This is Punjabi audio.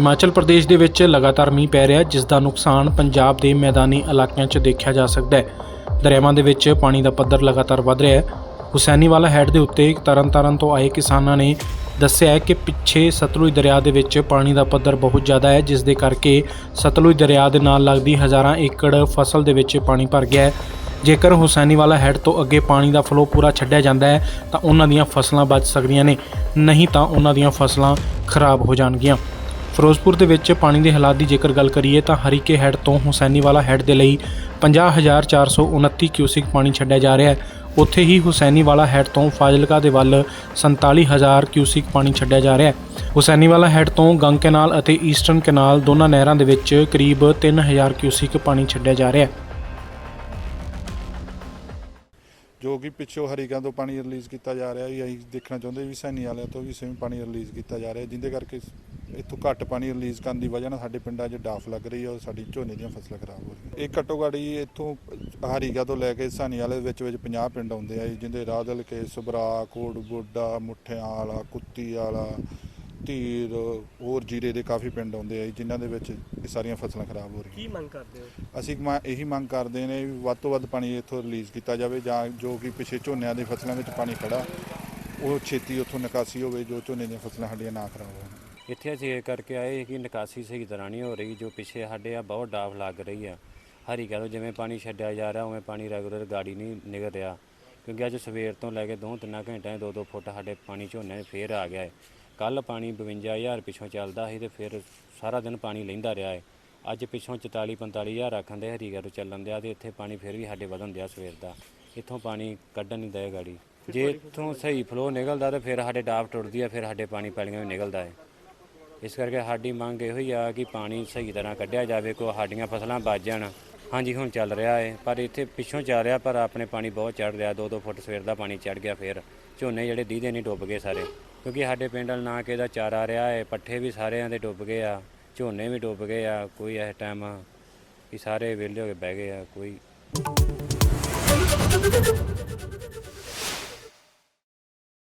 ਹਿਮਾਚਲ ਪ੍ਰਦੇਸ਼ ਦੇ ਵਿੱਚ ਲਗਾਤਾਰ ਮੀਂਹ ਪੈ ਰਿਹਾ ਜਿਸ ਦਾ ਨੁਕਸਾਨ ਪੰਜਾਬ ਦੇ ਮੈਦਾਨੀ ਇਲਾਕਿਆਂ 'ਚ ਦੇਖਿਆ ਜਾ ਸਕਦਾ ਹੈ। ਦਰਿਆਵਾਂ ਦੇ ਵਿੱਚ ਪਾਣੀ ਦਾ ਪੱਧਰ ਲਗਾਤਾਰ ਵਧ ਰਿਹਾ ਹੈ। ਹੁਸੈਨੀਵਾਲਾ ਹੈਡ ਦੇ ਉੱਤੇ ਤਰਨਤਾਰਨ ਤੋਂ ਆਏ ਕਿਸਾਨਾਂ ਨੇ ਦੱਸਿਆ ਹੈ ਕਿ ਪਿੱਛੇ ਸਤਲੁਜ ਦਰਿਆ ਦੇ ਵਿੱਚ ਪਾਣੀ ਦਾ ਪੱਧਰ ਬਹੁਤ ਜ਼ਿਆਦਾ ਹੈ, ਜਿਸ ਦੇ ਕਰਕੇ ਸਤਲੁਜ ਦਰਿਆ ਦੇ ਨਾਲ ਲੱਗਦੀ ਹਜ਼ਾਰਾਂ ਏਕੜ ਫਸਲ ਦੇ ਵਿੱਚ ਪਾਣੀ ਭਰ ਗਿਆ ਹੈ। ਜੇਕਰ ਹੁਸੈਨੀਵਾਲਾ ਹੈਡ ਤੋਂ ਅੱਗੇ ਪਾਣੀ ਦਾ ਫਲੋ ਪੂਰਾ ਛੱਡਿਆ ਜਾਂਦਾ ਹੈ, ਤਾਂ ਉਹਨਾਂ ਦੀਆਂ ਫਸਲਾਂ ਬਚ ਸਕਦੀਆਂ ਨੇ, ਨਹੀਂ ਤਾਂ ਉਹਨਾਂ ਦੀਆਂ ਫਸਲਾਂ ਖਰਾਬ ਹੋ ਜਾਣਗੀਆਂ। ਫਿਰੋਜ਼ਪੁਰ ਦੇ ਵਿੱਚ ਪਾਣੀ ਦੇ ਹਾਲਾਤ ਦੀ ਜੇਕਰ ਗੱਲ ਕਰੀਏ ਤਾਂ ਹਰੀਕੇ ਹੈੱਡ ਤੋਂ ਹੁਸੈਨੀਵਾਲਾ ਹੈੱਡ ਦੇ ਲਈ 50429 ਕਿਊਸਿਕ ਪਾਣੀ ਛੱਡਿਆ ਜਾ ਰਿਹਾ ਹੈ। ਉੱਥੇ ਹੀ ਹੁਸੈਨੀਵਾਲਾ ਹੈੱਡ ਤੋਂ ਫਾਜ਼ਿਲਕਾ ਦੇ ਵੱਲ 47000 ਕਿਊਸਿਕ ਪਾਣੀ ਛੱਡਿਆ ਜਾ ਰਿਹਾ ਹੈ। ਹੁਸੈਨੀਵਾਲਾ ਹੈੱਡ ਤੋਂ ਗੰਗ ਕੈਨਾਲ ਅਤੇ ਈਸਟਰਨ ਕੈਨਾਲ ਦੋਨਾਂ ਨਹਿਰਾਂ ਦੇ ਵਿੱਚ ਕਰੀਬ 3000 ਕਿਊਸਿਕ ਪਾਣੀ ਛੱਡਿਆ ਜਾ ਰਿਹਾ ਹੈ। ਜੋ ਕਿ ਪਿੱਛੋਂ ਹਰੀਕਾਂ ਤੋਂ ਪਾਣੀ ਰਿਲੀਜ਼ ਕੀਤਾ ਜਾ ਰਿਹਾ ਵੀ ਅਸੀਂ ਦੇਖਣਾ ਚਾਹੁੰਦੇ ਵੀ ਸੈਣੀ ਵਾਲਿਆਂ ਤੋਂ ਵੀ ਸੇਮ ਪਾਣੀ ਰਿਲੀਜ਼ ਕੀਤਾ ਜਾ ਰਿਹਾ ਜਿੰਦੇ ਕਰਕੇ ਇੱਥੋਂ ਘੱਟ ਪਾਣੀ ਰਿਲੀਜ਼ ਕਰਨ ਦੀ ਵਜ੍ਹਾ ਨਾਲ ਸਾਡੇ ਪਿੰਡਾਂ 'ਚ ਡਾਫ ਲੱਗ ਰਹੀ ਹੈ ਔਰ ਸਾਡੀ ਝੋਨੇ ਦੀਆਂ ਫਸਲਾਂ ਖਰਾਬ ਹੋ ਰਹੀਆਂ। ਇਹ ਘੱਟੋ ਘੱਟ ਜੀ ਇੱਥੋਂ ਹਰੀਕਾ ਤੋਂ ਲੈ ਕੇ ਸੈਣੀ ਵਾਲੇ ਵਿੱਚ ਵਿੱਚ 50 ਪਿੰਡ ਆਉਂਦੇ ਆ ਜੀ ਜਿੰਦੇ ਰਾਦਲ ਕੇ ਸੁਬਰਾ ਕੋਟ ਗੋਡਾ ਮੁੱਠਿਆਂ ਵਾਲਾ ਕੁੱਤੀ ਵਾਲਾ ਧੀਰ ਹੋਰ ਜੀਰੇ ਦੇ ਕਾਫੀ ਪਿੰਡ ਆਉਂਦੇ ਆ ਜੀ, ਜਿਨ੍ਹਾਂ ਦੇ ਵਿੱਚ ਇਹ ਸਾਰੀਆਂ ਫਸਲਾਂ ਖਰਾਬ ਹੋ ਰਹੀਆਂ। ਕੀ ਮੰਗ ਕਰਦੇ ਹੋ? ਅਸੀਂ ਮੈਂ ਇਹੀ ਮੰਗ ਕਰਦੇ ਨੇ ਵੀ ਵੱਧ ਤੋਂ ਵੱਧ ਪਾਣੀ ਇੱਥੋਂ ਰਿਲੀਜ਼ ਕੀਤਾ ਜਾਵੇ ਜਾਂ ਜੋ ਕਿ ਪਿਛੇ ਝੋਨਿਆਂ ਦੀ ਫਸਲਾਂ ਵਿੱਚ ਪਾਣੀ ਖੜਾ ਉਹ ਛੇਤੀ ਉੱਥੋਂ ਨਿਕਾਸੀ ਹੋਵੇ ਜੋ ਝੋਨੇ ਦੀਆਂ ਫਸਲਾਂ ਸਾਡੀਆਂ ਨਾ ਖਰਾਬ ਹੋਣ। ਇੱਥੇ ਅਸੀਂ ਇਹ ਕਰਕੇ ਆਏ ਕਿ ਨਿਕਾਸੀ ਸਹੀ ਤਰ੍ਹਾਂ ਨਹੀਂ ਹੋ ਰਹੀ, ਜੋ ਪਿੱਛੇ ਸਾਡੇ ਆ ਬਹੁਤ ਡਾਫ ਲੱਗ ਰਹੀ ਆ। ਹਰੀ ਕਹਿ ਜਿਵੇਂ ਪਾਣੀ ਛੱਡਿਆ ਜਾ ਰਿਹਾ, ਉਵੇਂ ਪਾਣੀ ਰੈਗੂਲਰ ਗਾੜੀ ਨਹੀਂ ਨਿਕਲ ਰਿਹਾ। ਕਿਉਂਕਿ ਅੱਜ ਸਵੇਰ ਤੋਂ ਲੈ ਕੇ ਦੋ ਤਿੰਨ ਘੰਟਿਆਂ 'ਚ ਦੋ ਦੋ ਫੁੱਟ ਸਾਡੇ ਪਾਣੀ ਝੋਨੇ 'ਚ ਫੇਰ ਆ ਗਿਆ ਹੈ ਕੱਲ ਪਾਣੀ 52000 ਪਿੱਛੋਂ ਚੱਲਦਾ ਸੀ ਤੇ ਫਿਰ ਸਾਰਾ ਦਿਨ ਪਾਣੀ ਲੈਂਦਾ ਰਿਹਾ ਹੈ ਅੱਜ ਪਿੱਛੋਂ 44 45000 ਆਖਣ ਦੇ ਹਰੀ ਤੋਂ ਚੱਲਣ ਦਿਆ ਤੇ ਇੱਥੇ ਪਾਣੀ ਫਿਰ ਵੀ ਸਾਡੇ ਵਧਣ ਦਿਆ ਸਵੇਰ ਦਾ। ਇੱਥੋਂ ਪਾਣੀ ਕੱਢਣ ਨਹੀਂ ਦਏ ਗਾੜੀ। ਜੇ ਇੱਥੋਂ ਸਹੀ ਫਲੋ ਨਿਕਲਦਾ ਤੇ ਫਿਰ ਸਾਡੇ ਡਾਫ ਟੁੱਟਦੀ ਆ, ਫਿਰ ਸਾਡੇ ਪਾਣੀ ਪੈਲੀਆਂ ਵੀ ਨਿਕਲਦਾ ਹੈ ਇਸ ਕਰਕੇ ਸਾਡੀ ਮੰਗ ਇਹੋ ਹੀ ਆ ਕਿ ਪਾਣੀ ਸਹੀ ਤਰ੍ਹਾਂ ਕੱਢਿਆ ਜਾਵੇ, ਕੋ ਸਾਡੀਆਂ ਫਸਲਾਂ ਬਚ ਜਾਣ। ਹਾਂਜੀ, ਹੁਣ ਚੱਲ ਰਿਹਾ ਏ, ਪਰ ਇੱਥੇ ਪਿੱਛੋਂ ਚੱਲ ਰਿਹਾ, ਪਰ ਆਪਣੇ ਪਾਣੀ ਬਹੁਤ ਚੜ ਰਿਹਾ। 2-2 ਫੁੱਟ ਸਵੇਰ ਦਾ ਪਾਣੀ ਚੜ ਗਿਆ ਫਿਰ। ਝੋਨੇ ਜਿਹੜੇ ਦੀਦੇ ਨਹੀਂ ਡੁੱਬ ਗਏ ਸਾਰੇ, ਕਿਉਂਕਿ ਸਾਡੇ ਪਿੰਡ ਵੱਲ ਨਾ ਕਿਸੇ ਦਾ ਚਾਰਾ ਰਿਹਾ ਹੈ ਪੱਠੇ ਵੀ ਸਾਰਿਆਂ ਦੇ ਡੁੱਬ ਗਏ ਆ, ਝੋਨੇ ਵੀ ਡੁੱਬ ਗਏ ਆ। ਕੋਈ ਇਸ ਟਾਈਮ ਕਿ ਸਾਰੇ ਵਿਹਲੇ ਹੋ ਕੇ ਬਹਿ ਗਏ ਆ, ਕੋਈ